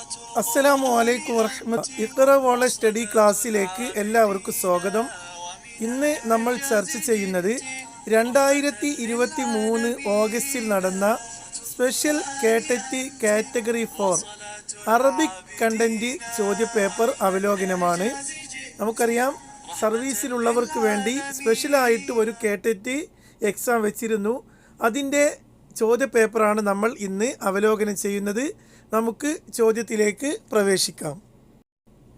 അസ്സലാമു അലൈക്കും വർഹമത്ത് ഇഖറ വോള സ്റ്റഡി ക്ലാസ്സിലേക്ക് എല്ലാവർക്കും സ്വാഗതം. ഇന്ന് നമ്മൾ ചർച്ച ചെയ്യുന്നത് രണ്ടായിരത്തി ഇരുപത്തി മൂന്ന് ഓഗസ്റ്റിൽ നടന്ന special KTET category four Arabic content ചോദ്യപേപ്പർ അവലോകനമാണ്. നമുക്കറിയാം സർവീസിലുള്ളവർക്ക് വേണ്ടി സ്പെഷ്യലായിട്ട് ഒരു കേട്ടറ്റ് എക്സാം വെച്ചിരുന്നു. അതിന്റെ ചോദ്യപേപ്പറാണ് നമ്മൾ ഇന്ന് അവലോകനം ചെയ്യുന്നത്. നമുക്ക് ചോദ്യത്തിലേക്ക് പ്രവേശിക്കാം.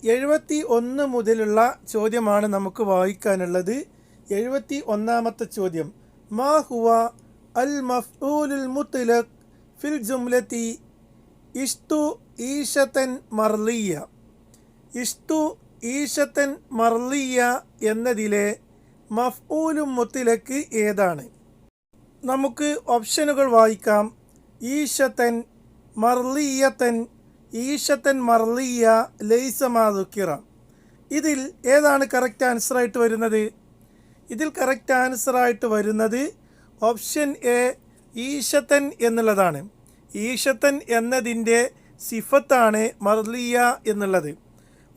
എഴുപത്തി ഒന്ന് മുതലുള്ള ചോദ്യമാണ് നമുക്ക് വായിക്കാനുള്ളത്. എഴുപത്തി ഒന്നാമത്തെ ചോദ്യം. മാ ഹുവ അൽ മഫ്ഊലുൽ മുത്തലഖ് ഫിൽ ജുംലത്തി ഇഷ്തു ഈശത്തൻ മർലിയ ഇഷ്തു ഈശത്തൻ മർലിയ എന്നതിലെ മഫ്ഊലും മുത്തലക്ക് ഏതാണ്? നമുക്ക് ഓപ്ഷനുകൾ വായിക്കാം. ഈശത്തൻ മർലിയത്തൻ ഈശത്തൻ മർലിയ ലൈസമാതുക്കിറ ഇതിൽ ഏതാണ് കറക്റ്റ് ആൻസറായിട്ട് വരുന്നത്? ഇതിൽ കറക്റ്റ് ആൻസറായിട്ട് വരുന്നത് ഓപ്ഷൻ എ ഈശത്തൻ എന്നുള്ളതാണ്. ഈശത്തൻ എന്നതിന്റെ സിഫത്താണ് മർലിയ എന്നുള്ളത്.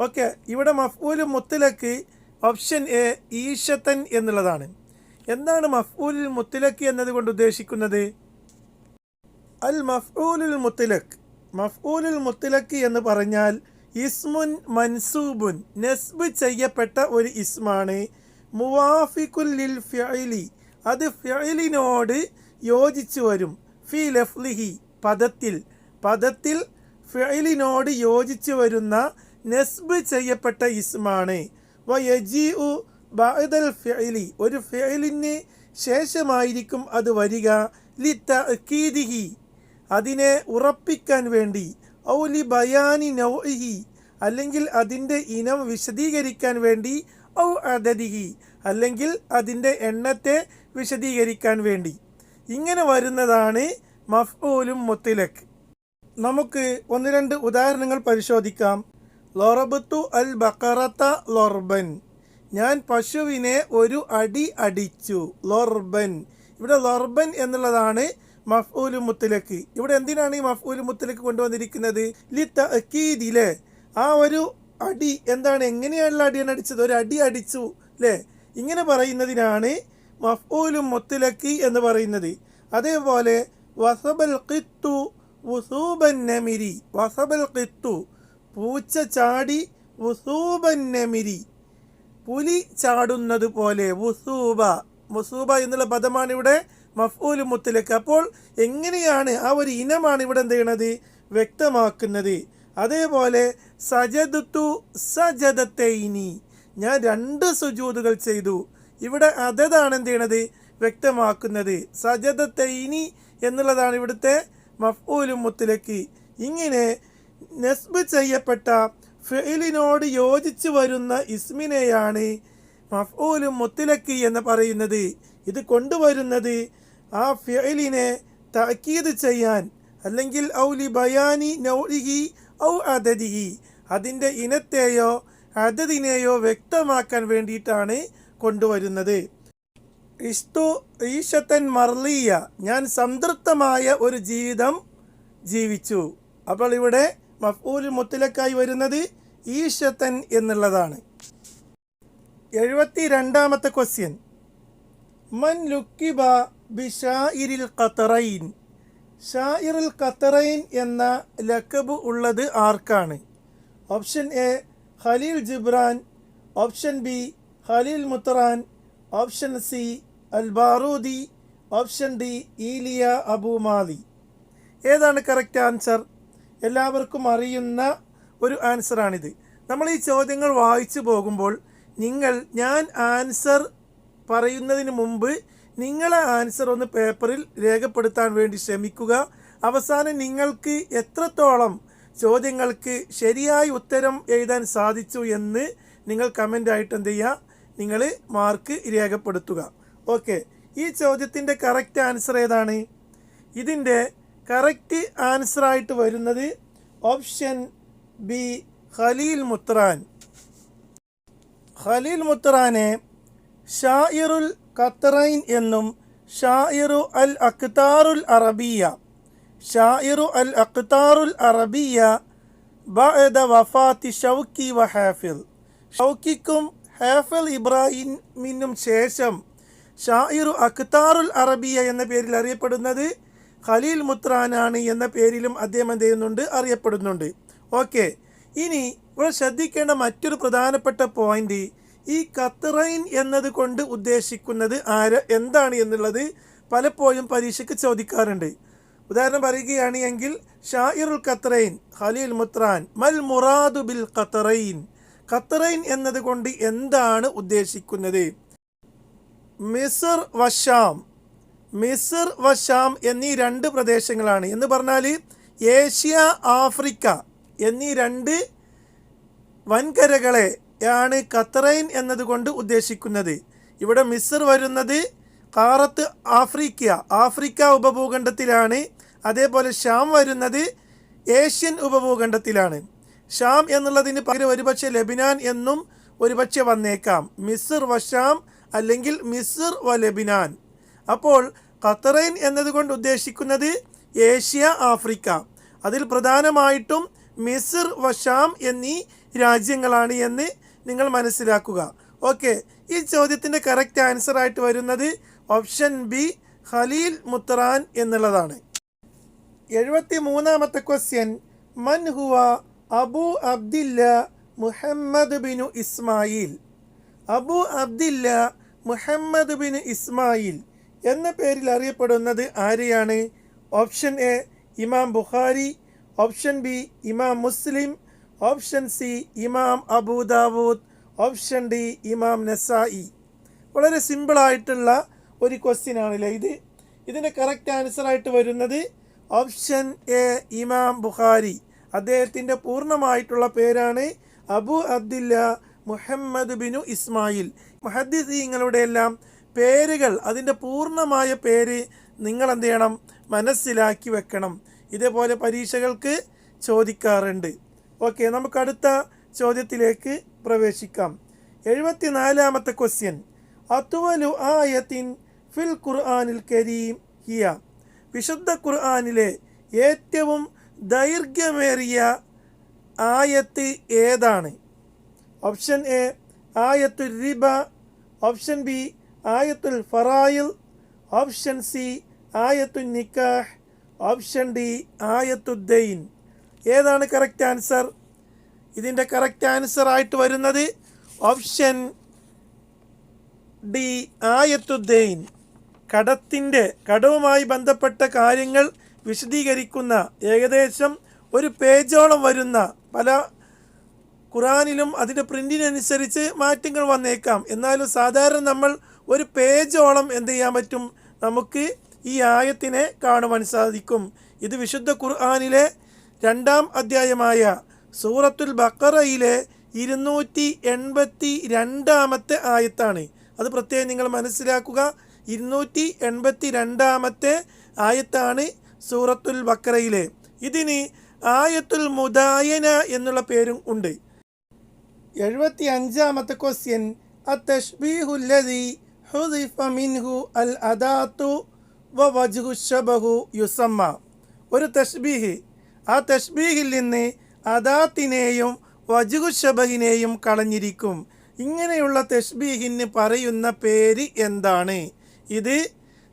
ഓക്കെ ഇവിടെ മഫ്ഊൽ മുത്തലക്ക് ഓപ്ഷൻ എ ഈശത്തൻ എന്നുള്ളതാണ്. എന്താണ് മഫ്ഊലുൽ മുത്തലക്ക് എന്നതുകൊണ്ട് ഉദ്ദേശിക്കുന്നത്? അൽ മഫ്ഊലുൽ മുത്തലഖ്. മഫ്ഊലുൽ മുത്തലഖ് എന്ന് പറഞ്ഞാൽ ഇസ്മുൻ മൻസൂബുൻ നസ്ബ് ചെയ്യപ്പെട്ട ഒരു ഇസ്മാണ്. മുവാഫിഖുൽ ലിൽ ഫിഅലി അത് ഫിഅലിനോട് യോജിച്ചു വരും. ഫി ലഫ്ലിഹി പദത്തിൽ. പദത്തിൽ ഫിഅലിനോട് യോജിച്ചു വരുന്ന നസ്ബ് ചെയ്യപ്പെട്ട ഇസ്മാണ്. വ വയജീഉ ബഅദൽ ഫിഅലി ഒരു ഫിഅലിന് ശേഷമായിരിക്കും അത് വരിക. ലി അതിനെ ഉറപ്പിക്കാൻ വേണ്ടി ഔലി ബയാനി നൗഇഹി അല്ലെങ്കിൽ അതിന്റെ ഇനം വിശദീകരിക്കാൻ വേണ്ടി ഔ അദദിഹി അല്ലെങ്കിൽ അതിന്റെ എണ്ണത്തെ വിശദീകരിക്കാൻ വേണ്ടി. ഇങ്ങനെ വരുന്നതാണ് മഫ്ഊലും മുത്തിലക്ക് നമുക്ക് ഒന്ന് രണ്ട് ഉദാഹരണങ്ങൾ പരിശോധിക്കാം. ലൊറബത്തു അൽ ബക്കറത്ത ലൊർബൻ. ഞാൻ പശുവിനെ ഒരു അടി അടിച്ചു. ലോർബൻ. ഇവിടെ ലോർബൻ എന്നുള്ളതാണ് മഫ്ഊലു മുത്തലക്ക്. ഇവിടെ എന്തിനാണ് ഈ മഫ്ഊലു മുത്തലക്ക് കൊണ്ടുവന്നിരിക്കുന്നത്? ലി തക്കീദിലെ ആ ഒരു അടി എന്താണ്? എങ്ങനെയാണല്ലോ അടിയാണ് അടിച്ചത്? ഒരു അടി അടിച്ചു അല്ലേ ഇങ്ങനെ പറയുന്നതിനാണ് മഫ്ഊലു മുത്തലക്ക് എന്ന് പറയുന്നത്. അതേപോലെ വസബൽ ഖിത്തു വുസൂബൻ നമിരി. വസബൽ ഖിത്തു പൂച്ച ചാടി വുസൂബൻ നമിരി. പുലി ചാടുന്നത് പോലെ വുസൂബ. വുസൂബ എന്നുള്ള പദമാണ് ഇവിടെ മഫ്ഊൽ മുത്തലക്ക് അപ്പോൾ എങ്ങനെയാണ് ആ ഒരു ഇനമാണ് ഇവിടെ എന്ത് ചെയ്യണത്? വ്യക്തമാക്കുന്നത്. അതേപോലെ സജദത്തു സജദത്തൈനി ഞാൻ രണ്ട് സുജൂതുകൾ ചെയ്തു. ഇവിടെ അതതാണ് എന്ത് ചെയ്യണത്? വ്യക്തമാക്കുന്നത്. സജദത്തൈനി എന്നുള്ളതാണ് ഇവിടുത്തെ മഫ്ഊലും മുത്തലക്ക് ഇങ്ങനെ നസ്ബ് ചെയ്യപ്പെട്ട ഫെയിലിനോട് യോജിച്ച് വരുന്ന ഇസ്മിനെയാണ് മഫ്ഊലും മുത്തലക്ക് എന്ന് പറയുന്നത്. ഇത് കൊണ്ടുവരുന്നത് ആ ഫിയലിനെ താക്കീത് ചെയ്യാൻ അല്ലെങ്കിൽ ഔലി ബയാനി നൗലിഹി ഔ അദദിഹി അതിന്റെ ഇനത്തെയോ അതതിനെയോ വ്യക്തമാക്കാൻ വേണ്ടിയിട്ടാണ് കൊണ്ടുവരുന്നത്. ഇഷ്ടു ഈശത്തൻ മർലിയ ഞാൻ സംതൃപ്തമായ ഒരു ജീവിതം ജീവിച്ചു. അപ്പോൾ ഇവിടെ മഫൂൽ മുത്തലക്കായി വരുന്നത് ഈശത്തൻ എന്നുള്ളതാണ്. എഴുപത്തി രണ്ടാമത്തെ ക്വസ്റ്റ്യൻ മൻ ലുക്കിബ ബി ഷാഇരിൽ ഖത്തറൈൻ ഷാഇറുൽ ഖത്തറൈൻ എന്ന ലക്കബ് ഉള്ളത് ആർക്കാണ്? Option A Khalil Gibran. Option B Khalil Mutran option C Al Barudi option D Elia Abu Madi ഏതാണ് കറക്റ്റ് ആൻസർ എല്ലാവർക്കും അറിയുന്ന ഒരു ആൻസറാണിത് നമ്മൾ ഈ ചോദ്യങ്ങൾ വായിച്ചു പോകുമ്പോൾ നിങ്ങൾ ഞാൻ ആൻസർ പറയുന്നതിന് മുമ്പ് നിങ്ങളെ ആൻസർ ഒന്ന് പേപ്പറിൽ രേഖപ്പെടുത്താൻ വേണ്ടി ശ്രമിക്കുക. അവസാനം നിങ്ങൾക്ക് എത്രത്തോളം ചോദ്യങ്ങൾക്ക് ശരിയായി ഉത്തരം എഴുതാൻ സാധിച്ചു എന്ന് നിങ്ങൾ കമന്റായിട്ട് എന്ത് ചെയ്യുക? നിങ്ങൾ മാർക്ക് രേഖപ്പെടുത്തുക. ഓക്കെ ഈ ചോദ്യത്തിന്റെ കറക്റ്റ് ആൻസർ ഏതാണ്? ഇതിന്റെ കറക്റ്റ് ആൻസറായിട്ട് വരുന്നത് option B Khalil Mutran. Khalil മുത്രാനെ ഷായിറുൽ ഖത്തറൈൻ എന്നും ഷായിറു അൽ അഖ്താറുൽ അറബിയ. ഷായിറു അൽ അഖ്താറുൽ അറബിയ ബഅദ വഫാത്തി ഷൗക്കി വ ഹാഫിൽ ഷൗക്കിക്കും ഹാഫിൽ ഇബ്രാഹിമിനും ശേഷം ഷായിറു അഖ്താറുൽ അറബിയ എന്ന പേരിൽ അറിയപ്പെടുന്നത് ഖലീൽ മുത്രാനാണ് എന്ന പേരിലും അദ്ദേഹം എന്ത് ചെയ്യുന്നുണ്ട്? അറിയപ്പെടുന്നുണ്ട്. ഓക്കെ. ഇനി ഇവിടെ ശ്രദ്ധിക്കേണ്ട മറ്റൊരു പ്രധാനപ്പെട്ട പോയിന്റ് ഈ കത്തറൈൻ എന്നത് കൊണ്ട് ഉദ്ദേശിക്കുന്നത് ആര്? എന്താണ് എന്നുള്ളത് പലപ്പോഴും പരീക്ഷയ്ക്ക് ചോദിക്കാറുണ്ട്. ഉദാഹരണം പറയുകയാണ് എങ്കിൽ ഷായിറുൽ ഖത്തറൈൻ ഖലീൽ മുത്രാൻ മൽ മുറാദു ബിൽ ഖത്തറൈൻ ഖത്തറൈൻ എന്നത് കൊണ്ട് എന്താണ് ഉദ്ദേശിക്കുന്നത്? മിസർ വശാം മിസർ വശാം എന്നീ രണ്ട് പ്രദേശങ്ങളാണ്. എന്ന് പറഞ്ഞാൽ ഏഷ്യ ആഫ്രിക്ക എന്നീ രണ്ട് വൻകരകളെ ആണ് ഖത്തറൈൻ എന്നതുകൊണ്ട് ഉദ്ദേശിക്കുന്നത്. ഇവിടെ മിസർ വരുന്നത് കാറത്ത് ആഫ്രിക്ക ആഫ്രിക്ക ഉപഭൂഖണ്ഡത്തിലാണ്. അതേപോലെ ഷാം വരുന്നത് ഏഷ്യൻ ഉപഭൂഖണ്ഡത്തിലാണ്. ഷാം എന്നുള്ളതിന് പകരം ഒരുപക്ഷെ ലബിനാൻ എന്നും ഒരുപക്ഷെ വന്നേക്കാം. മിസർ വ ഷാം അല്ലെങ്കിൽ മിസർ വ ലബിനാൻ. അപ്പോൾ ഖത്തറൈൻ എന്നതുകൊണ്ട് ഉദ്ദേശിക്കുന്നത് ഏഷ്യ ആഫ്രിക്ക. അതിൽ പ്രധാനമായിട്ടും മിസർ വഷാം എന്നീ രാജ്യങ്ങളാണ് എന്ന് നിങ്ങൾ മനസ്സിലാക്കുക. ഓക്കെ ഈ ചോദ്യത്തിന്റെ കറക്റ്റ് ആൻസർ ആയിട്ട് വരുന്നത് ഓപ്ഷൻ ബി ഖലീൽ മുത്തറാൻ എന്നുള്ളതാണ്. എഴുപത്തി മൂന്നാമത്തെ ക്വസ്റ്റ്യൻ മൻ ഹുവ Abu Abdillah Muhammad bin Ismail. Abu Abdillah Muhammad bin Ismail എന്ന പേരിൽ അറിയപ്പെടുന്നത് ആരെയാണ്? Option A Imam Bukhari. Option B Imam Muslim. Option C ഇമാം അബൂദാവൂദ് ഓപ്ഷൻ ഡി ഇമാം നസായി വളരെ സിമ്പിളായിട്ടുള്ള ഒരു ക്വസ്റ്റ്യൻ ആണല്ലേ ഇത്. ഇതിന്റെ കറക്റ്റ് ആൻസർ ആയിട്ട് വരുന്നത് ഓപ്ഷൻ എ ഇമാം ബുഖാരി. അദ്ദേഹത്തിന്റെ പൂർണമായിട്ടുള്ള പേരാണ് Abu Abdillah Muhammad bin Ismail. മുഹദ്ദീങ്ങളുടെ എല്ലാം പേരുകൾ അതിന്റെ പൂർണമായ പേര് നിങ്ങൾ എന്ത് ചെയ്യണം? മനസ്സിലാക്കി വെക്കണം. ഇതേപോലെ പരീക്ഷകൾക്ക് ചോദിക്കാറുണ്ട്. ഓക്കെ നമുക്ക് അടുത്ത ചോദ്യത്തിലേക്ക് പ്രവേശിക്കാം. എഴുപത്തി നാലാമത്തെ ക്വസ്റ്റ്യൻ അത്തുവലു ആയത്തിൻ ഫിൽ ഖുർആാനിൽ കരീം ഹിയ. വിശുദ്ധ ഖുർആാനിലെ ഏറ്റവും ദൈർഘ്യമേറിയ ആയത്ത് ഏതാണ്? ഓപ്ഷൻ എ ആയത്തുൽ റിബ. ഓപ്ഷൻ ബി ആയത്തുൽ ഫറായിൽ. ഓപ്ഷൻ സി ആയത്തുൽ നിക്കാഹ്. ഓപ്ഷൻ ഡി ആയത്തുദ്ദൈൻ. ഏതാണ് കറക്റ്റ് ആൻസർ ഇതിന്റെ കറക്റ്റ് ആൻസർ ആയിട്ട് വരുന്നത് ഓപ്ഷൻ ഡി ആയത്തുദ്ദൈൻ. കടത്തിന്റെ കടവുമായി ബന്ധപ്പെട്ട കാര്യങ്ങൾ വിശദീകരിക്കുന്ന ഏകദേശം ഒരു പേജോളം വരുന്ന പല ഖുറാനിലും അതിന്റെ പ്രിന്റിനനുസരിച്ച് മാറ്റങ്ങൾ വന്നേക്കാം. എന്നാലും സാധാരണ നമ്മൾ ഒരു പേജോളം എന്ത് ചെയ്യാൻ പറ്റും? നമുക്ക് ഈ ആയത്തിനെ കാണുവാൻ സാധിക്കും. ഇത് വിശുദ്ധ ഖുർആാനിലെ രണ്ടാം അധ്യായമായ സൂറത്തുൽ ബക്കറയിലെ ഇരുന്നൂറ്റി എൺപത്തി രണ്ടാമത്തെ ആയത്താണ്. അത് പ്രത്യേകം നിങ്ങൾ മനസ്സിലാക്കുക. ഇരുന്നൂറ്റി എൺപത്തി രണ്ടാമത്തെ ആയത്താണ് സൂറത്തുൽ ബക്കറയിലെ ഇതിന് ആയത്തുൽ മുദായന എന്നുള്ള പേരും ഉണ്ട്. എഴുപത്തി അഞ്ചാമത്തെ ക്വസ്റ്റ്യൻ ഹുദിഫ മിൻഹു അൽ ഷബഹു ഒരു തഷ്ബീഹ് ആ തഷ്ബീഹിൽ നിന്ന് അദാത്തിനെയും വജുഗുഷബഹിനെയും കളഞ്ഞിരിക്കും. ഇങ്ങനെയുള്ള തഷ്ബീഹിന് പറയുന്ന പേര് എന്താണ്? ഇത്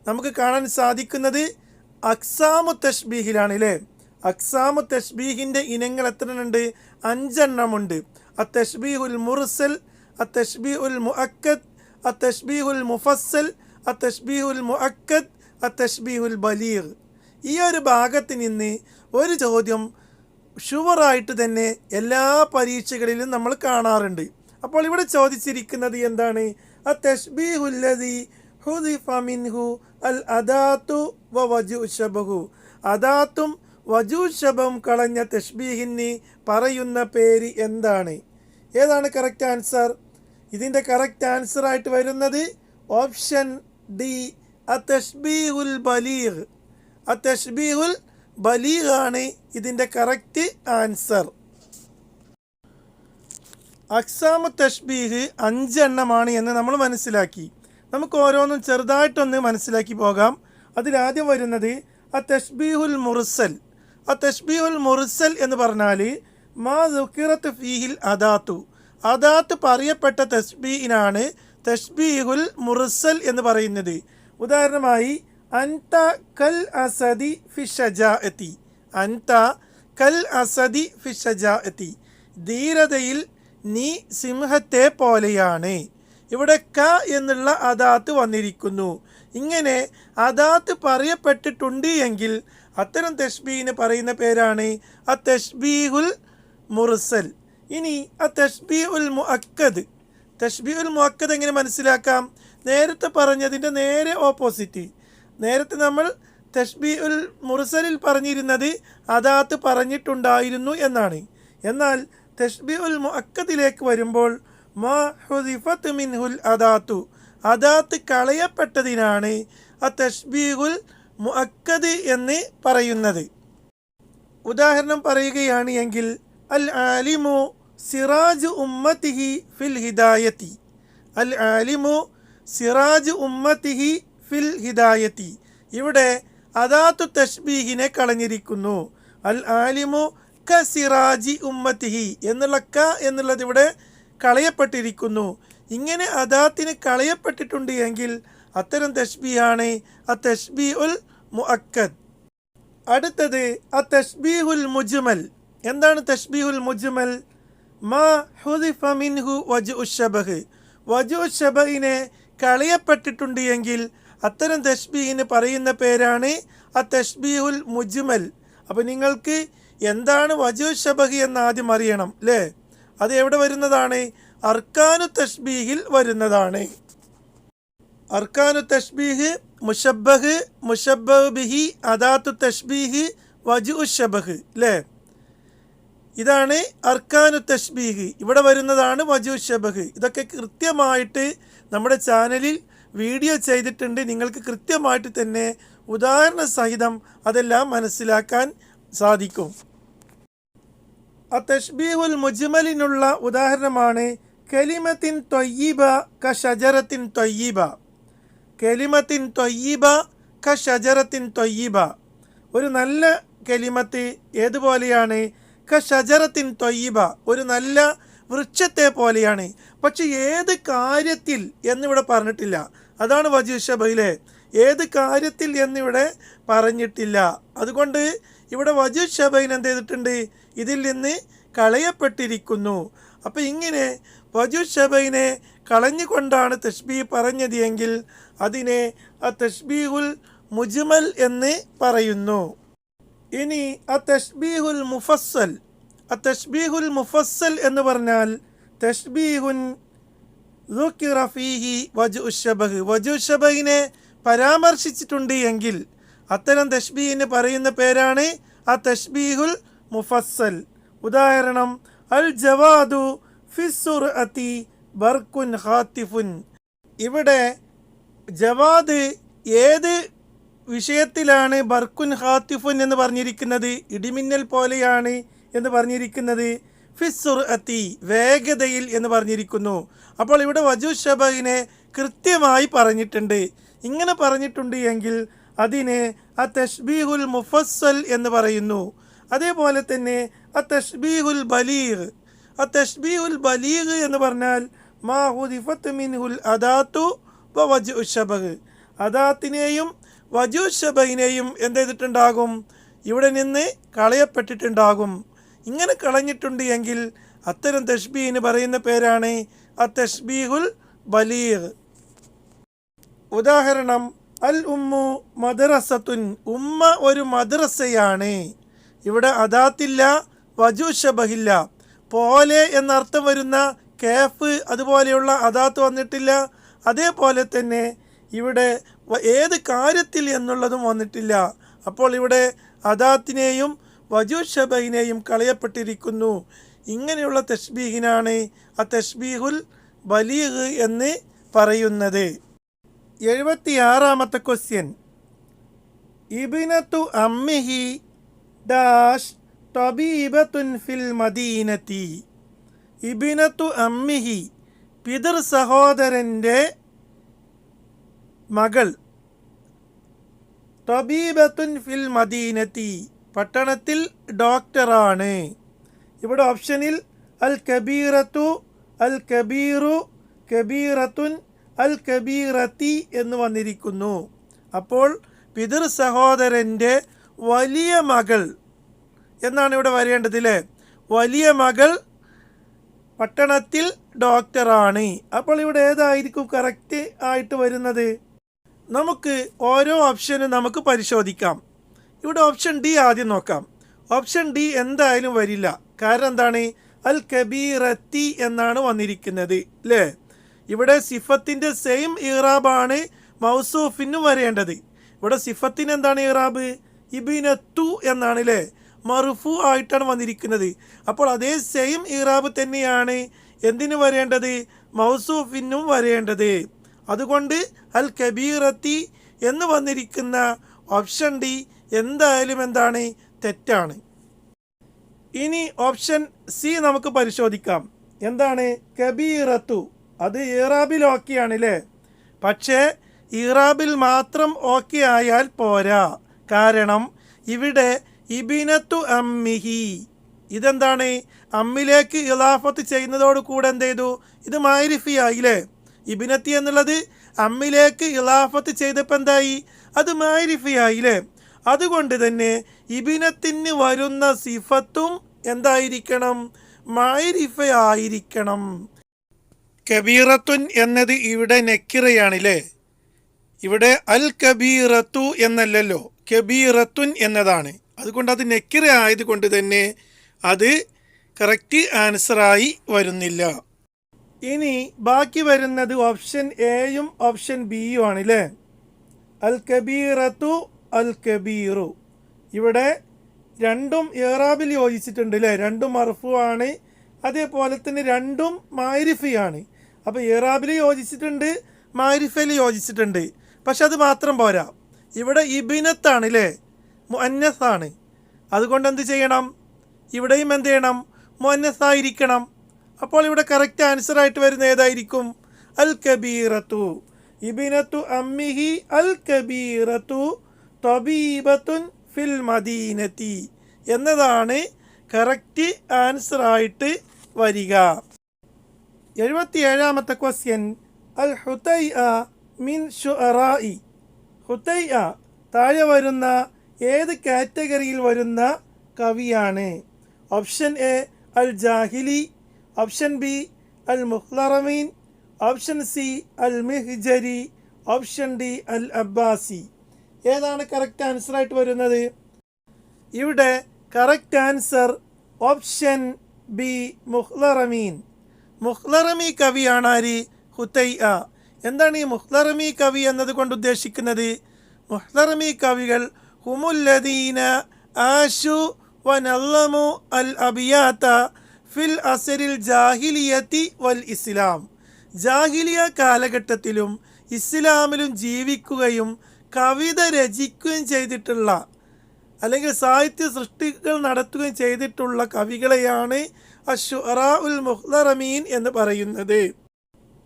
നമുക്ക് കാണാൻ സാധിക്കുന്നത് അക്സാമു തഷ്ബീഹിലാണ് അല്ലേ? അക്സാമു തഷ്ബീഹിന്റെ ഇനങ്ങൾ എത്രയുണ്ട് അഞ്ചെണ്ണമുണ്ട്. അ അത്തഷ്ബീഹുൽ മുർസൽ അത്തഷ്ബീഹുൽ മുഅക്കദ് തഷ്ബീഹുൽ മുഫസ്സൽ അത്തഷ്ബീഹുൽ മുഅക്കദ് തഷ്ബീഹുൽ ബലീഗ്. ഈ ഒരു ഭാഗത്ത് നിന്ന് ഒരു ചോദ്യം ഷുവറായിട്ട് തന്നെ എല്ലാ പരീക്ഷകളിലും നമ്മൾ കാണാറുണ്ട്. അപ്പോൾ ഇവിടെ ചോദിച്ചിരിക്കുന്നത് എന്താണ്? അ ഹുദിഫ മിൻഹു അൽ അദാത്തു വ വജു ഷബഹു അദാത്തും വജു ഷബം കളഞ്ഞ തഷ്ബീഹിന് പറയുന്ന പേര് എന്താണ്? ഏതാണ് കറക്റ്റ് ആൻസർ ഇതിന്റെ കറക്റ്റ് ആൻസർ ആയിട്ട് വരുന്നത് ഓപ്ഷൻ ഡി അ അത്തഷ്ബീഹുൽ ബലീഗ്. അത്തഷ്ബീഹുൽ തഷ്ബീഹുൽ ബലീഗാണ് ഇതിന്റെ കറക്റ്റ് ആൻസർ. അക്സാമു തഷ്ബീഹ് അഞ്ചെണ്ണമാണ് എന്ന് നമ്മൾ മനസ്സിലാക്കി. നമുക്ക് ഓരോന്നും ചെറുതായിട്ടൊന്ന് മനസ്സിലാക്കി പോകാം. അതിലാദ്യം വരുന്നത് ആ തഷ്ബീഹുൽ മുർസൽ. ആ തഷ്ബീഹുൽ മുർസൽ എന്ന് പറഞ്ഞാൽ മാ ദുക്കിറത്ത് ഫീഹിൽ അദാത്തു. അദാത്ത് പറയപ്പെട്ട തസ്ബീഹിനാണ് തഷ്ബീഹുൽ മുർസൽ എന്ന് പറയുന്നത്. ഉദാഹരണമായി അൻത കൽ അസദി ഫിഷജാഅത്തി അന്ത കൽ അസദി ഫിഷജാഅത്തി ധീരതയിൽ നീ സിംഹത്തെ പോലെയാണ്. ഇവിടെ ക എന്നുള്ള അദാത്ത് വന്നിരിക്കുന്നു. ഇങ്ങനെ അദാത്ത് പറയപ്പെട്ടിട്ടുണ്ട് എങ്കിൽ അത്തരം തെഷ്ബീന് പറയുന്ന പേരാണ് അ തഷ്ബീഹുൽ മുർസൽ. ഇനി അ ഉൽ മുഅക്കദ്. തഷ്ബീഹുൽ മുഅക്കദ് എങ്ങനെ മനസ്സിലാക്കാം? നേരത്തെ പറഞ്ഞതിന്റെ നേരെ ഓപ്പോസിറ്റ്. നേരത്തെ നമ്മൾ തഷ്ബി ഉൽ മുർസലിൽ പറഞ്ഞിരുന്നത് അതാത്ത് പറഞ്ഞിട്ടുണ്ടായിരുന്നു എന്നാണ്. എന്നാൽ തഷ്ബി ഉൽ മുഅക്കത്തിലേക്ക് വരുമ്പോൾ മാ മിൻഹുൽ അദാത്തു അദാത്ത് കളയപ്പെട്ടതിനാണ് അ തഷ്ബീഹുൽ മുഅക്കദ് എന്ന് പറയുന്നത്. ഉദാഹരണം പറയുകയാണ് എങ്കിൽ അൽ ആലിമു സിറാജ് ഉമ്മത്തിഹി ഫിൽ ഹിദായത്തി. അൽ ആലിമു സിറാജ് ഉമ്മത്തിഹി ഫിൽ ഹിദായത്തി. ഇവിടെ അദാത്തു തഷ്ബീഹിനെ കളഞ്ഞിരിക്കുന്നു. അൽ ആലിമു ക സിറാജി ഉമ്മത്തിഹി എന്നുള്ള ക എന്നുള്ളത് ഇവിടെ കളയപ്പെട്ടിരിക്കുന്നു. ഇങ്ങനെ അദാത്തിന് കളയപ്പെട്ടിട്ടുണ്ട് എങ്കിൽ അത്തരം തഷ്ബിയാണ് അ തഷ്ബി ഉൽ മുഅക്കദ്. അടുത്തത് അ തഷ്ബീഹുൽ മുജ്മൽ. എന്താണ് തഷ്ബീഹുൽ മുജ്മൽ? മാ ഹുദിഫ മിൻഹു വജു ഉഷബഹ് വജു ഉഷബഹിനെ കളയപ്പെട്ടിട്ടുണ്ട് എങ്കിൽ അത്തരം തഷ്ബീഹിന് പറയുന്ന പേരാണ് അ തഷ്ബീഹുൽ മുജ്മൽ. അപ്പോൾ നിങ്ങൾക്ക് എന്താണ് വജു ഷബഹി എന്ന് ആദ്യം അറിയണം അല്ലേ അത് എവിടെ വരുന്നതാണ്? അർക്കാനു തഷ്ബീഹിൽ വരുന്നതാണ്. അർക്കാനു തഷ്ബീഹ് മുഷബഹ് മുഷബഹ് ബിഹി അദാത്തു തഷ്ബീഹ് വജു ഷബഹ് അല്ലേ ഇതാണ് അർക്കാനു തഷ്ബീഹ് ഇവിടെ വരുന്നതാണ് വജു ഷബഹ് ഇതൊക്കെ കൃത്യമായിട്ട് നമ്മുടെ ചാനലിൽ വീഡിയോ ചെയ്തിട്ടുണ്ട്. നിങ്ങൾക്ക് കൃത്യമായിട്ട് തന്നെ ഉദാഹരണ സഹിതം അതെല്ലാം മനസ്സിലാക്കാൻ സാധിക്കും. ആ തഷ്ബീഹുൽ മുജ്മലിനുള്ള ഉദാഹരണമാണ് കലിമത്തിൻ തൊയ്യീബ ക ഷജറത്തിൻ തൊയ്യീബ. കലിമത്തിൻ തൊയ്യീബ ക ഷജറത്തിൻ തൊയ്യീബ. ഒരു നല്ല കലിമത്ത് ഏതുപോലെയാണ്? ക ഷജറത്തിൻ തൊയ്യീബ. ഒരു നല്ല വൃക്ഷത്തെ പോലെയാണ്. പക്ഷെ ഏത് കാര്യത്തിൽ എന്നിവിടെ പറഞ്ഞിട്ടില്ല. അതാണ് വജുഷബയിലെ ഏത് കാര്യത്തിൽ എന്നിവിടെ പറഞ്ഞിട്ടില്ല. അതുകൊണ്ട് ഇവിടെ വജുഷബൈൻ എന്ത് ചെയ്തിട്ടുണ്ട്? ഇതിൽ നിന്ന് കളയപ്പെട്ടിരിക്കുന്നു. അപ്പോൾ ഇങ്ങനെ വജുഷബൈനെ കളഞ്ഞുകൊണ്ടാണ് തഷ്ബി പറഞ്ഞത് എങ്കിൽ അതിനെ ആ തഷ്ബീഹുൽ മുജ്മൽ എന്ന് പറയുന്നു. ഇനി ആ തഷ്ബീഹുൽ മുഫസ്സൽ ആ തഷ്ബീഹുൽ മുഫസ്സൽ എന്ന് പറഞ്ഞാൽ തഷ്ബീഹുൻ വജുഷബഹിനെ പരാമർശിച്ചിട്ടുണ്ട് എങ്കിൽ അത്തരം തഷ്ബീഹിന് പറയുന്ന പേരാണ് ആ തഷ്ബീഹുൽ മുഫസ്സൽ. ഉദാഹരണം അൽ ജവാദു ഫിസുർ അതി ബർക്കുൻ ഹാത്തിഫുൻ ഇവിടെ ജവാദ് ഏത് വിഷയത്തിലാണ് ബർക്കുൻ ഹാത്തിഫുൻ എന്ന് പറഞ്ഞിരിക്കുന്നത്? ഇടിമിന്നൽ പോലെയാണ് എന്ന് പറഞ്ഞിരിക്കുന്നത്. ഫിസുർ അത്തി വേഗതയിൽ എന്ന് പറഞ്ഞിരിക്കുന്നു. അപ്പോൾ ഇവിടെ വജു ഷബഹിനെ കൃത്യമായി പറഞ്ഞിട്ടുണ്ട്. ഇങ്ങനെ പറഞ്ഞിട്ടുണ്ട് എങ്കിൽ അതിനെ അ തഷ്ബീഹുൽ മുഫസ്സൽ എന്ന് പറയുന്നു. അതേപോലെ തന്നെ അ തഷ്ബീഹുൽ ബലീഗ്. അ തഷ്ബീഹുൽ ബലീഗ് എന്ന് പറഞ്ഞാൽ മാ ഹുദിഫത്ത് മിൻഹുൽ അദാത്തു വ വജു ഷബഹ് അദാത്തിനെയും വജു ഷബഹിനെയും എന്ത് ചെയ്തിട്ടുണ്ടാകും ഇവിടെ നിന്ന് കളയപ്പെട്ടിട്ടുണ്ടാകും. ഇങ്ങനെ കളഞ്ഞിട്ടുണ്ട് എങ്കിൽ അത്തരം തഷ്ബീഹിന് പറയുന്ന പേരാണ് അ തഷ്ബീഹുൽ വലിയ ഉദാഹരണം അൽ ഉമ്മു മദ്രസത്തുൻ ഉമ്മ ഒരു മദ്രസയാണ്. ഇവിടെ അദാത്തില്ല വജുഷബഹില്ല പോലെ എന്നർത്ഥം വരുന്ന കേഫ് അതുപോലെയുള്ള അദാത്ത് വന്നിട്ടില്ല. അതേപോലെ തന്നെ ഇവിടെ ഏത് കാര്യത്തിൽ എന്നുള്ളതും വന്നിട്ടില്ല. അപ്പോൾ ഇവിടെ അദാത്തിനെയും വജുഷബഹിനെയും കളയപ്പെട്ടിരിക്കുന്നു. ഇങ്ങനെയുള്ള തഷ്ബീഹിനാണ് ആ തഷ്ബീഹുൽ ബലീഗ് എന്ന് പറയുന്നത്. എഴുപത്തിയാറാമത്തെ ക്വസ്റ്റ്യൻ. ഇബിനത്തു അമ്മിഹി ഡാഷ് തബീബത്തുൻ ഫിൽ മദീനത്തി. ഇബിനത്തു അമ്മിഹി പിതൃ സഹോദരന്റെ മകൾ. തബീബത്തുൻ ഫിൽ മദീനത്തി. പട്ടണത്തിൽ ഡോക്ടറാണ്. ഇവിടെ ഓപ്ഷനിൽ അൽ കബീറത്തു അൽ കബീറു കബീറത്തുൻ അൽ കബീറത്തി എന്ന് വന്നിരിക്കുന്നു. അപ്പോൾ പിതൃ സഹോദരന്റെ വലിയ മകൾ എന്നാണ് ഇവിടെ വരേണ്ടത് അല്ലേ വലിയ മകൾ പട്ടണത്തിൽ ഡോക്ടറാണ്. അപ്പോൾ ഇവിടെ ഏതായിരിക്കും കറക്റ്റ് ആയിട്ട് വരുന്നത്? നമുക്ക് ഓരോ ഓപ്ഷനും നമുക്ക് പരിശോധിക്കാം. ഇവിടെ ഓപ്ഷൻ ഡി ആദ്യം നോക്കാം. ഓപ്ഷൻ ഡി എന്തായാലും വരില്ല. കാരണം എന്താണ്? അൽ കബീറത്തി എന്നാണ് വന്നിരിക്കുന്നത് അല്ലേ ഇവിടെ സിഫത്തിന്റെ സെയിം ഇറാബാണ് മൗസൂഫിനും വരേണ്ടത്. ഇവിടെ സിഫത്തിന് എന്താണ് ഇറാബ്? ഇബിനത്തു എന്നാണ് അല്ലേ മറുഫു ആയിട്ടാണ് വന്നിരിക്കുന്നത്. അപ്പോൾ അതേ സെയിം ഇറാബ് തന്നെയാണ് എന്തിനു വരേണ്ടത്? മൗസൂഫിനും വരേണ്ടത്. അതുകൊണ്ട് അൽ കബീറത്തി എന്ന് വന്നിരിക്കുന്ന ഓപ്ഷൻ ഡി എന്തായാലും എന്താണ്? തെറ്റാണ്. ഇനി ഓപ്ഷൻ സി നമുക്ക് പരിശോധിക്കാം. എന്താണ്? കബീറത്തു. അത് ഇറാബിൽ ഓക്കെയാണ് അല്ലേ പക്ഷേ ഇറാബിൽ മാത്രം ഓക്കെ ആയാൽ പോരാ. കാരണം ഇവിടെ ഇബിനത്തു അമ്മിഹി. ഇതെന്താണ്? അമ്മിലേക്ക് ഇലാഫത്ത് ചെയ്യുന്നതോട് കൂടെ എന്ത് ചെയ്തു? ഇത് മാരിഫി ആയില്ലേ? ഇബിനത്തി എന്നുള്ളത് അമ്മിലേക്ക് ഇലാഫത്ത് ചെയ്തപ്പോൾ എന്തായി? അത് മാരിഫി ആയില്ലേ? അതുകൊണ്ട് തന്നെ ഇബിനത്തിന് വരുന്ന സിഫത്തും എന്തായിരിക്കണം? മാരിഫ ആയിരിക്കണം കബീറത്തുൻ എന്നത് ഇവിടെ നെക്കിറയാണില്ലേ? ഇവിടെ അൽ കബീറത്തു എന്നല്ലല്ലോ. കബീറത്തുൻ എന്നതാണ്. അതുകൊണ്ട് അത് നെക്കിറ ആയതുകൊണ്ട് തന്നെ അത് കറക്റ്റ് ആൻസറായി വരുന്നില്ല. ഇനി ബാക്കി വരുന്നത് ഓപ്ഷൻ എയും ഓപ്ഷൻ ബിയും ആണല്ലേ? അൽ കബീറത്തു അൽ കബീറു ഇവിടെ രണ്ടും ഏറാബിൽ യോജിച്ചിട്ടുണ്ട് അല്ലേ രണ്ടും മർഫു ആണ് അതേപോലെ തന്നെ രണ്ടും മാരിഫിയാണ്. അപ്പോൾ ഏറാബിൽ യോജിച്ചിട്ടുണ്ട് മാരിഫയിൽ യോജിച്ചിട്ടുണ്ട്. പക്ഷെ അത് മാത്രം പോരാ. ഇവിടെ ഇബിനത്താണ് അല്ലേ മുന്നസാണ് അതുകൊണ്ട് എന്ത് ചെയ്യണം? ഇവിടെയും എന്ത് ചെയ്യണം? മുന്നസായിരിക്കണം അപ്പോൾ ഇവിടെ കറക്റ്റ് ആൻസർ ആയിട്ട് വരുന്ന ഏതായിരിക്കും? അൽ കബീറത്തു ഇബിനത്തു അമ്മിഹി അൽ കബീറത്തു തൊബീബത്തുൻ ഫിൽ മദീനത്തി എന്നതാണ് കറക്റ്റ് ആൻസർ ആയിട്ട് വരിക. എഴുപത്തിയേഴാമത്തെ ക്വസ്റ്റ്യൻ അൽ ഹുതൈ മിൻ ഷുറായി ഹുതൈ താഴെ വരുന്ന ഏത് കാറ്റഗറിയിൽ വരുന്ന കവിയാണ്? ഓപ്ഷൻ എ അൽ ജാഹിലി. ഓപ്ഷൻ ബി അൽ മുഹ്ലറമീൻ ഓപ്ഷൻ സി അൽ മിഹ്ജരി. ഓപ്ഷൻ ഡി അൽ അബ്ബാസി. ഏതാണ് കറക്റ്റ് ആൻസർ ആയിട്ട് വരുന്നത്? ഇവിടെ കറക്റ്റ് ആൻസർ ഓപ്ഷൻ ബി മുഹ്ലറമീൻ. മുഹ്ലറമി കവിയാണ് ആരി ഹുത്തൈ എന്താണ് ഈ മുഹ്ലറമി കവി എന്നതുകൊണ്ട് ഉദ്ദേശിക്കുന്നത്? മുഹ്ലറമി കവികൾ ഹുമുല്ലദീന ആഷു വനല്ലമു അൽ അബിയാത്ത ഫിൽ അസരിൽ ജാഹിലിയത്തി വൽ ഇസ്ലാം. ജാഹിലിയ കാലഘട്ടത്തിലും ഇസ്ലാമിലും ജീവിക്കുകയും കവിത രചിക്കുകയും ചെയ്തിട്ടുള്ള അല്ലെങ്കിൽ സാഹിത്യ സൃഷ്ടികൾ നടത്തുകയും ചെയ്തിട്ടുള്ള കവികളെയാണ് അഷുറ ഉൽ മുഹ്ലറമീൻ എന്ന് പറയുന്നത്.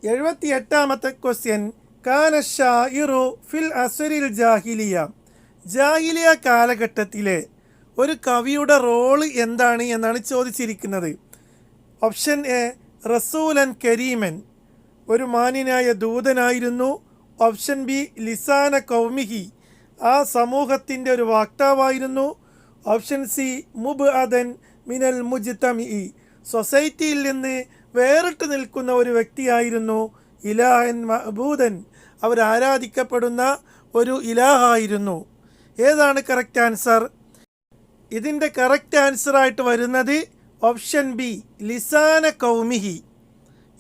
എഴുപത്തി എട്ടാമത്തെ ക്വസ്റ്റ്യൻ കാന ഷായിറു ഫിൽ അസരിൽ ജാഹിലിയ. ജാഹിലിയ കാലഘട്ടത്തിലെ ഒരു കവിയുടെ റോൾ എന്താണ് എന്നാണ് ചോദിച്ചിരിക്കുന്നത്. ഓപ്ഷൻ എ റസൂലൻ കരീമൻ. ഒരു മാന്യനായ ദൂതനായിരുന്നു. Option B Lisana കൗമിഹി. ആ സമൂഹത്തിന്റെ ഒരു വാക്താവായിരുന്നു. ഓപ്ഷൻ സി മുബ് അദൻ മിനൽ മുജ്തമി സൊസൈറ്റിയിൽ നിന്ന് വേറിട്ട് നിൽക്കുന്ന ഒരു വ്യക്തിയായിരുന്നു ഇലാഹൻ മഹബൂദൻ അവർ ആരാധിക്കപ്പെടുന്ന ഒരു ഇലാഹായിരുന്നു. ഏതാണ് കറക്റ്റ് ആൻസർ ഇതിന്റെ കറക്റ്റ് ആൻസർ ആയിട്ട് വരുന്നത് ഓപ്ഷൻ ബി ലിസാന കൗമിഹി.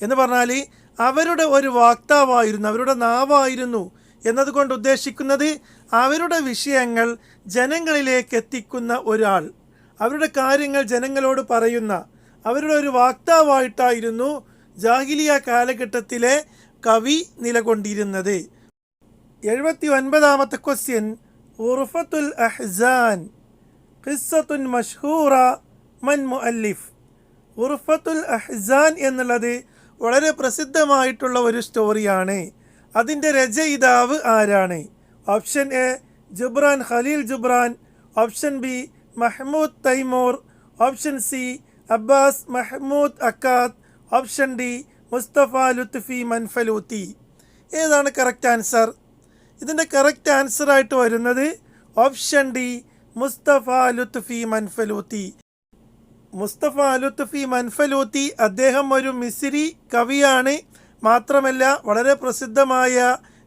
എന്ന് പറഞ്ഞാൽ അവരുടെ ഒരു വാക്താവായിരുന്നു അവരുടെ നാവായിരുന്നു എന്നതുകൊണ്ട് ഉദ്ദേശിക്കുന്നത് അവരുടെ വിഷയങ്ങൾ ജനങ്ങളിലേക്ക് എത്തിക്കുന്ന ഒരാൾ. അവരുടെ കാര്യങ്ങൾ ജനങ്ങളോട് പറയുന്ന അവരുടെ ഒരു വാക്താവായിട്ടായിരുന്നു ജാഹിലിയ കാലഘട്ടത്തിലെ കവി നിലകൊണ്ടിരുന്നത്. എഴുപത്തി ഒൻപതാമത്തെ ക്വസ്റ്റ്യൻ ഉറുഫത്തുൽ അഹ്സാൻ ഖിസ്സത്തുൻ മഷൂറ മൻ മുഅല്ലിഫ്. ഉർഫത്തുൽ അഹ്സാൻ എന്നുള്ളത് വളരെ പ്രസിദ്ധമായിട്ടുള്ള ഒരു സ്റ്റോറിയാണ്. അതിന്റെ രചയിതാവ് ആരാണ്? Option A Jubran Khalil Jubran. Option B Mahmud Taymur. Option C Abbas Mahmud Akkad. Option D Mustafa Lutfi Manfaluti. ഏതാണ് കറക്റ്റ് ആൻസർ ഇതിന്റെ കറക്റ്റ് ആൻസറായിട്ട് വരുന്നത് option D Mustafa Lutfi Manfaluti. Mustafa അലുത്തഫി Manfaluti അദ്ദേഹം ഒരു മിസിരി കവിയാണ്. മാത്രമല്ല വളരെ പ്രസിദ്ധമായ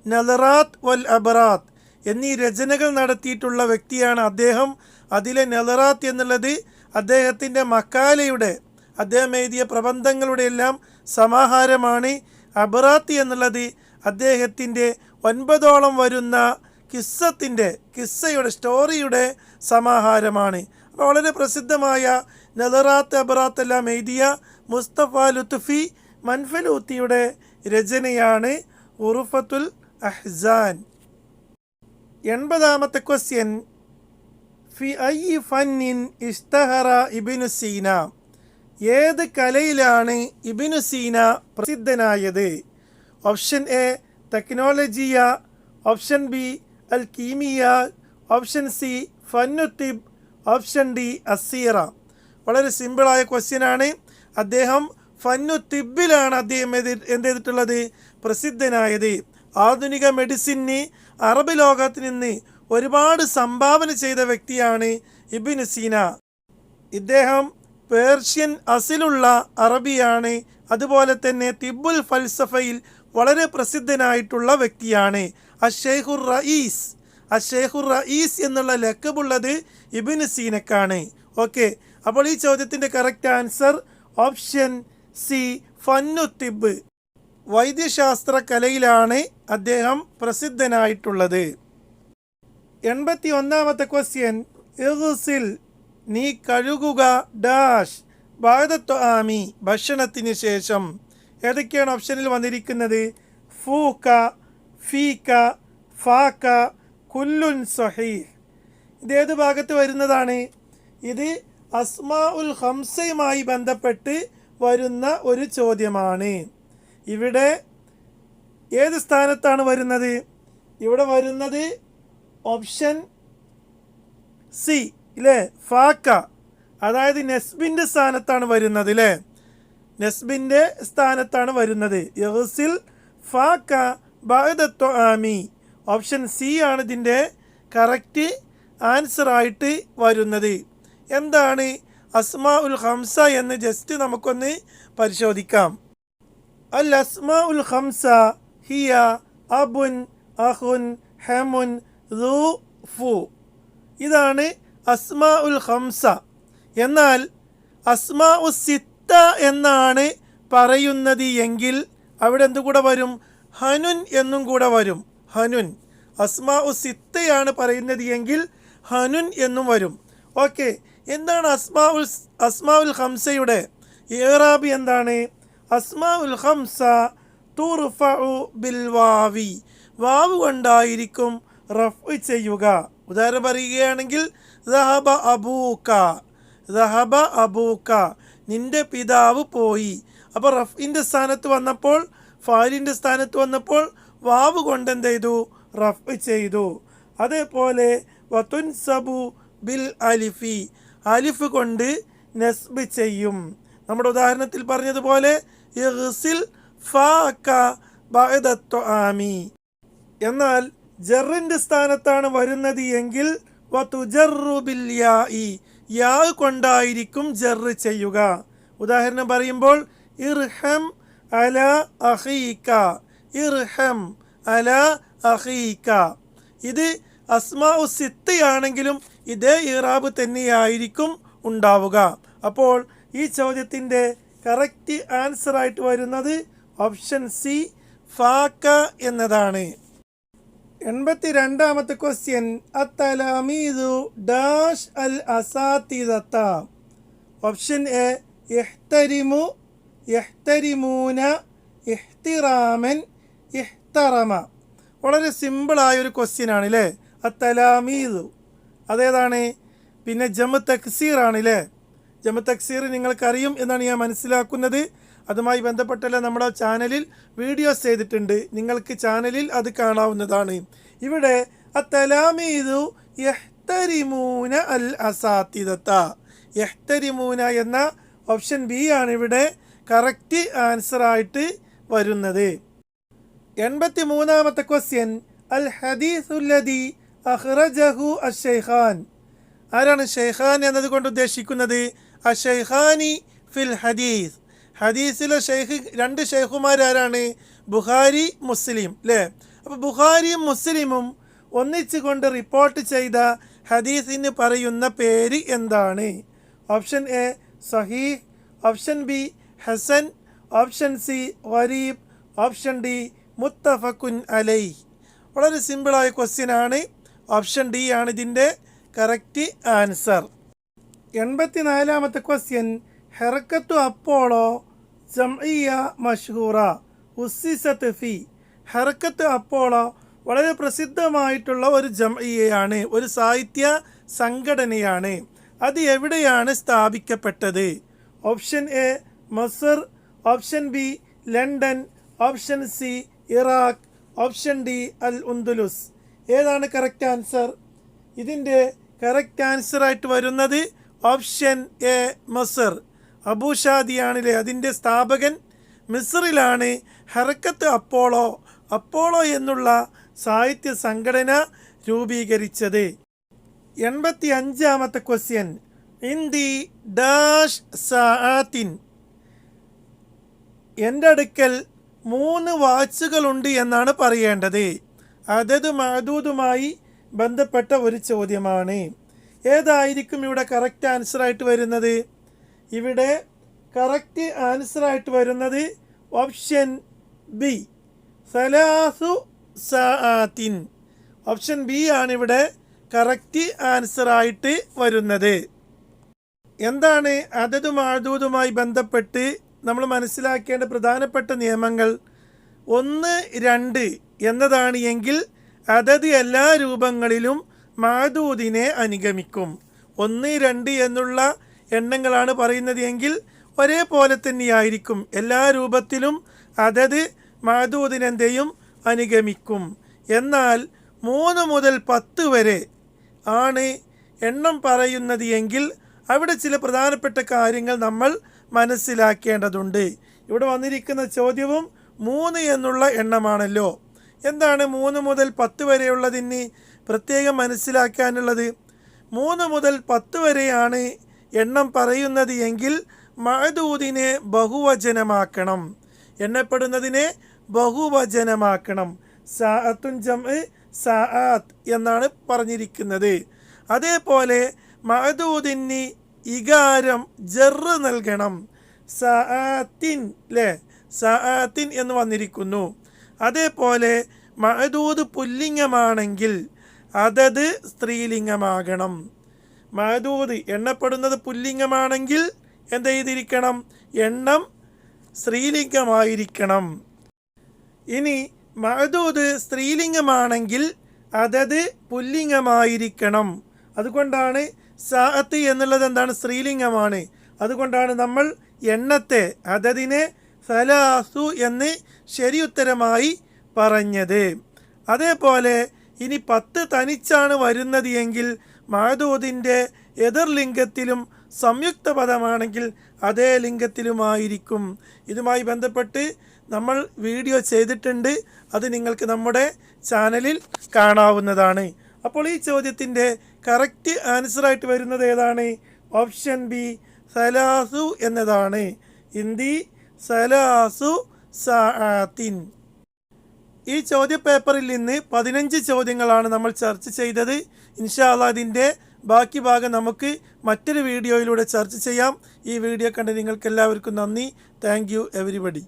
നലറാത്ത് വൽ അബറാത്ത് എന്നീ രചനകൾ നടത്തിയിട്ടുള്ള വ്യക്തിയാണ് അദ്ദേഹം. അതിലെ നലറാത്ത് എന്നുള്ളത് അദ്ദേഹത്തിന്റെ മക്കാലയുടെ അദ്ദേഹം എഴുതിയ പ്രബന്ധങ്ങളുടെ എല്ലാം സമാഹാരമാണ്. അബറാത്ത് എന്നുള്ളത് അദ്ദേഹത്തിന്റെ ഒൻപതോളം വരുന്ന കിസ്സത്തിന്റെ കിസ്സയുടെ സ്റ്റോറിയുടെ സമാഹാരമാണ്. വളരെ പ്രസിദ്ധമായ നദറാത്ത് അബറാത്ത് എല്ലാം എഴുതിയ മുസ്തഫ ലുത്ഫി മൻഫലൂത്തിയുടെ രചനയാണ് ഉറുഫത്തുൽ അഹ്സാൻ. എൺപതാമത്തെ ക്വസ്റ്റ്യൻ ഫി ഐ ഫന്നിൻ ഇഷ്തഹറ ഇബിനു സീന. ഏത് കലയിലാണ് ഇബിനു സീന പ്രസിദ്ധനായത്? ഓപ്ഷൻ എ ടെക്നോളജിയ. ഓപ്ഷൻ ബി അൽ കീമിയ ഓപ്ഷൻ സി ഫന്നുത്തിബ് ഓപ്ഷൻ ഡി അസീറ. വളരെ സിമ്പിളായ ക്വസ്റ്റ്യനാണ്. അദ്ദേഹം ഫന്നു തിബിലാണ് അദ്ദേഹം എന്ത് ചെയ്തിട്ടുള്ളത് പ്രസിദ്ധനായത്. ആധുനിക മെഡിസിന് അറബ് ലോകത്ത് നിന്ന് ഒരുപാട് സംഭാവന ചെയ്ത വ്യക്തിയാണ് ഇബിൻ സീന. ഇദ്ദേഹം പേർഷ്യൻ അസിലുള്ള അറബിയാണ്. അതുപോലെ തന്നെ തിബുൽ ഫൽസഫയിൽ വളരെ പ്രസിദ്ധനായിട്ടുള്ള വ്യക്തിയാണ്. അഷേഖുർ റയീസ് അഷേഖുർ റയീസ് എന്നുള്ള ലക്കബുള്ളത് ഇബിൻ സീനക്കാണ്. ഓക്കെ. അപ്പോൾ ഈ ചോദ്യത്തിന്റെ കറക്റ്റ് ആൻസർ ഓപ്ഷൻ സി ഫന്നു തിബ്. വൈദ്യശാസ്ത്ര കലയിലാണ് അദ്ദേഹം പ്രസിദ്ധനായിട്ടുള്ളത്. എൺപത്തി ഒന്നാമത്തെ ക്വസ്റ്റ്യൻ ഇറുസിൽ നീ കഴുകുക ഡാഷ് ഭാഗത്ത് ആമി ഭക്ഷണത്തിന് ശേഷം. ഏതൊക്കെയാണ് ഓപ്ഷനിൽ വന്നിരിക്കുന്നത്? ഫൂക്ക ഫീക്ക ഫാക്ക കുല്ലുൻ സഹീഹ് ഏത് ഭാഗത്ത് വരുന്നതാണ്? ഇത് അസ്മാ ഉൽ ഹംസയുമായി ബന്ധപ്പെട്ട് വരുന്ന ഒരു ചോദ്യമാണ്. ഇവിടെ ഏത് സ്ഥാനത്താണ് വരുന്നത്? ഇവിടെ വരുന്നത് ഓപ്ഷൻ സി ഇല്ലേ ഫാക്ക. അതായത് നെസ്ബിന്റെ സ്ഥാനത്താണ് വരുന്നത് അല്ലേ നെസ്ബിന്റെ സ്ഥാനത്താണ് വരുന്നത്. യഹസിൽ ഫാക്ക ബാദത്വ ആമി. ഓപ്ഷൻ സി ആണ് ഇതിന്റെ കറക്റ്റ് ആൻസർ ആയിട്ട് വരുന്നത്. എന്താണ് അസ്മാ ഉൽ ഹംസ എന്ന് ജസ്റ്റ് നമുക്കൊന്ന് പരിശോധിക്കാം. അൽ അസ്മാ ഉൽ ഹംസ ഹിയ അബുൻ അഹുൻ ഹെമുൻ ഫു. ഇതാണ് അസ്മാ ഉൽ ഹംസ എന്നാൽ അസ്മാ ഉ സിത്ത എന്നാണ് പറയുന്നത് എങ്കിൽ അവിടെ എന്തു കൂടെ വരും? ഹനുൻ എന്നും കൂടെ വരും. ഹനുൻ. അസ്മാ ഉ സിത്തയാണ് പറയുന്നത് എങ്കിൽ ഹനുൻ എന്നും വരും. ഓക്കെ. എന്താണ് അസ്മാവുൽ അസ്മാവുൽ ഹംസയുടെ ഏറാബി എന്താണ്? അസ്മാവുൽ ഹംസ തുർഫഉ ബിൽ വാവി. വാവ് കൊണ്ടായിരിക്കും റഫ് ചെയ്യുക. ഉദാഹരണം പറയുകയാണെങ്കിൽ ദഹബ അബൂക്ക ദഹബ അബൂക്ക നിന്റെ പിതാവ് പോയി. അപ്പോൾ റഫിന്റെ സ്ഥാനത്ത് വന്നപ്പോൾ ഫാലിന്റെ സ്ഥാനത്ത് വന്നപ്പോൾ വാവ് കൊണ്ട് എന്ത് ചെയ്തു? റഫ് ചെയ്തു. അതേപോലെ വതുൻസബു ബിൽ അലിഫി. അലിഫ് കൊണ്ട് നസ്ബ് ചെയ്യും. നമ്മുടെ ഉദാഹരണത്തിൽ പറഞ്ഞതുപോലെ ആമി എന്നാൽ ജറിന്റെ സ്ഥാനത്താണ് വരുന്നത് എങ്കിൽ കൊണ്ടായിരിക്കും ജറ് ചെയ്യുക. ഉദാഹരണം പറയുമ്പോൾ ഇർഹം അല അഹീക്ക ഇർഹം അല അഹീക്ക ഇത് അസ്മാ സിത്തയാണെങ്കിലും ഇതേ ഇറാബ് തന്നെയായിരിക്കും ഉണ്ടാവുക. അപ്പോൾ ഈ ചോദ്യത്തിന്റെ കറക്റ്റ് ആൻസർ ആയിട്ട് വരുന്നത് ഓപ്ഷൻ സി ഫാക്ക എന്നതാണ്. എൺപത്തി രണ്ടാമത്തെ ക്വസ്റ്റ്യൻ അത്തലാമീദു ഡാഷ് അൽ അസാത്തിദത്ത. ഓപ്ഷൻ എ ഇഹ്തരിമു ഇഹ്തരിമൂന ഇഹ്തിറാമൻ ഇഹ്തറമ വളരെ സിമ്പിളായ ഒരു ക്വസ്റ്റ്യൻ ആണ് അല്ലേ അത്തലാമീദു. അതേതാണ്? പിന്നെ ജമ തക്സീർ ആണ് അല്ലേ ജമ തക്സീർ നിങ്ങൾക്കറിയും എന്നാണ് ഞാൻ മനസ്സിലാക്കുന്നത്. അതുമായി ബന്ധപ്പെട്ടല്ല നമ്മുടെ ചാനലിൽ വീഡിയോസ് ചെയ്തിട്ടുണ്ട്. നിങ്ങൾക്ക് ചാനലിൽ അത് കാണാവുന്നതാണ്. ഇവിടെ അത്തലാമീദു യഹ്തരിമൂന അൽ അസാത്തിദത്ത യഹ്തരിമൂന എന്ന ഓപ്ഷൻ ബി ആണ് ഇവിടെ കറക്റ്റ് ആൻസർ ആയിട്ട് വരുന്നത്. എൺപത്തി മൂന്നാമത്തെ ക്വസ്റ്റ്യൻ അൽ ഹദീസുല്ലദി അഹ്റജഹു അഷൈഖാൻ ആരാണ് ഷെയ്ഖാൻ എന്നതുകൊണ്ട് ഉദ്ദേശിക്കുന്നത്? അഷൈഖാനി ഫിൽ ഹദീസ്. ഹദീസിലെ ഷെയ്ഖ് രണ്ട് ഷെയ്ഖുമാരാരാണ് ബുഖാരി മുസ്ലിം അല്ലേ അപ്പോൾ ബുഖാരിയും മുസ്ലിമും ഒന്നിച്ചുകൊണ്ട് റിപ്പോർട്ട് ചെയ്ത ഹദീസിന് പറയുന്ന പേര് എന്താണ്? ഓപ്ഷൻ എ സഹീഹ്. ഓപ്ഷൻ ബി ഹസൻ. ഓപ്ഷൻ സി വരീബ് ഓപ്ഷൻ ഡി മുത്തഫക്കുൻ അലൈ വളരെ സിമ്പിളായ ക്വസ്റ്റ്യൻ ആണ് ഓപ്ഷൻ ഡി ആണ് ഇതിന്റെ കറക്റ്റ് ആൻസർ. എൺപത്തിനാലാമത്തെ ക്വസ്റ്റ്യൻ ഹെറക്കത്തു അപ്പോളോ ജംഇയ മഷ്ഹൂറ ഉസ്സിസത്ത് ഫി. ഹെറക്കത്ത് അപ്പോളോ വളരെ പ്രസിദ്ധമായിട്ടുള്ള ഒരു ജംഇയയാണ് ഒരു സാഹിത്യ സംഘടനയാണ്. അത് എവിടെയാണ് സ്ഥാപിക്കപ്പെട്ടത്? Option A Mazhar. Option B London. Option C Iraq. Option D അൽ ഉന്ദുലുസ്. ഏതാണ് കറക്റ്റ് ആൻസർ ഇതിന്റെ കറക്റ്റ് ആൻസർ ആയിട്ട് വരുന്നത് ഓപ്ഷൻ എ മസർ അബൂഷാദിയാണില്ലേ അതിന്റെ സ്ഥാപകൻ. മിസറിലാണ് ഹറക്കത്ത് അപ്പോളോ അപ്പോളോ എന്നുള്ള സാഹിത്യ സംഘടന രൂപീകരിച്ചത്. എൺപത്തി അഞ്ചാമത്തെ ക്വസ്റ്റ്യൻ ഇൻ ദി ഡാഷ് സാത്തിൻ എന്റെ അടുക്കൽ മൂന്ന് വാച്ചുകളുണ്ട് എന്നാണ് പറയേണ്ടത്. അതത് മഹദൂദുമായി ബന്ധപ്പെട്ട ഒരു ചോദ്യമാണ്. ഏതായിരിക്കും ഇവിടെ കറക്റ്റ് ആൻസർ ആയിട്ട് വരുന്നത്? ഇവിടെ കറക്റ്റ് ആൻസർ ആയിട്ട് വരുന്നത് ഓപ്ഷൻ ബി സലാസു സാത്തിൻ ഓപ്ഷൻ ബി ആണ് ഇവിടെ കറക്റ്റ് ആൻസർ ആയിട്ട് വരുന്നത്. എന്താണ് അതതും ആതുതുമായി ബന്ധപ്പെട്ട് നമ്മൾ മനസ്സിലാക്കേണ്ട പ്രധാനപ്പെട്ട നിയമങ്ങൾ? ഒന്ന് രണ്ട്. എന്നതാണ് എങ്കിൽ അതത് എല്ലാ രൂപങ്ങളിലും മാദൂദിനെ അനുഗമിക്കും. ഒന്ന് രണ്ട് എന്നുള്ള എണ്ണങ്ങളാണ് പറയുന്നത് എങ്കിൽ ഒരേപോലെ തന്നെയായിരിക്കും. എല്ലാ രൂപത്തിലും അതത് മാദൂദിനെന്തെയും അനുഗമിക്കും. എന്നാൽ മൂന്ന് മുതൽ പത്ത് വരെ ആണ് എണ്ണം പറയുന്നത് എങ്കിൽ അവിടെ ചില പ്രധാനപ്പെട്ട കാര്യങ്ങൾ നമ്മൾ മനസ്സിലാക്കേണ്ടതുണ്ട്. ഇവിടെ വന്നിരിക്കുന്ന ചോദ്യവും മൂന്ന് എന്നുള്ള എണ്ണമാണല്ലോ. എന്താണ് മൂന്ന് മുതൽ പത്ത് വരെയുള്ളതിന് പ്രത്യേകം മനസ്സിലാക്കാനുള്ളത്? മൂന്ന് മുതൽ പത്ത് വരെയാണ് എണ്ണം പറയുന്നത് എങ്കിൽ മഹദൂദിനെ ബഹുവചനമാക്കണം. എണ്ണപ്പെടുന്നതിനെ ബഹുവചനമാക്കണം. സാഅത്തുൻ ജം സാഅത്ത് എന്നാണ് പറഞ്ഞിരിക്കുന്നത്. അതേപോലെ മഹദൂദിന് ഇകാരം ജറ് നൽകണം. സാഅത്തിൻ അല്ലേ സാഅത്തിൻ എന്ന് വന്നിരിക്കുന്നു. അതേപോലെ മഹദൂദ് പുല്ലിംഗമാണെങ്കിൽ അതത് സ്ത്രീലിംഗമാകണം. മഹദൂദ് എണ്ണപ്പെടുന്നത് പുല്ലിംഗമാണെങ്കിൽ എന്ത് ചെയ്തിരിക്കണം? എണ്ണം സ്ത്രീലിംഗമായിരിക്കണം. ഇനി മഹദൂദ് സ്ത്രീലിംഗമാണെങ്കിൽ അതത് പുല്ലിംഗമായിരിക്കണം. അതുകൊണ്ടാണ് സാഅത്ത് എന്നുള്ളത് എന്താണ്? സ്ത്രീലിംഗമാണ്. അതുകൊണ്ടാണ് നമ്മൾ എണ്ണത്തെ അതതിനെ സലാസു എന്ന് ശരിയുത്തരമായി പറഞ്ഞത്. അതേപോലെ ഇനി പത്ത് തനിച്ചാണ് വരുന്നത് എങ്കിൽ മഹദൂദിന്റെ എതിർലിംഗത്തിലും സംയുക്ത പദമാണെങ്കിൽ അതേ ലിംഗത്തിലുമായിരിക്കും. ഇതുമായി ബന്ധപ്പെട്ട് നമ്മൾ വീഡിയോ ചെയ്തിട്ടുണ്ട്. അത് നിങ്ങൾക്ക് നമ്മുടെ ചാനലിൽ കാണാവുന്നതാണ്. അപ്പോൾ ഈ ചോദ്യത്തിന്റെ കറക്റ്റ് ആൻസറായിട്ട് വരുന്നത് ഏതാണ്? ഓപ്ഷൻ ബി സലാസു എന്നതാണ്. ഹിന്ദി സലാസു സാത്തിൻ ഈ ചോദ്യപേപ്പറിൽ നിന്ന് പതിനഞ്ച് ചോദ്യങ്ങളാണ് നമ്മൾ ചർച്ച ചെയ്തത്. ഇൻഷാല്ല അതിന്റെ ബാക്കി ഭാഗം നമുക്ക് മറ്റൊരു വീഡിയോയിലൂടെ ചർച്ച ചെയ്യാം. ഈ വീഡിയോ കണ്ട് നിങ്ങൾക്ക് എല്ലാവർക്കും നന്ദി. Thank you everybody.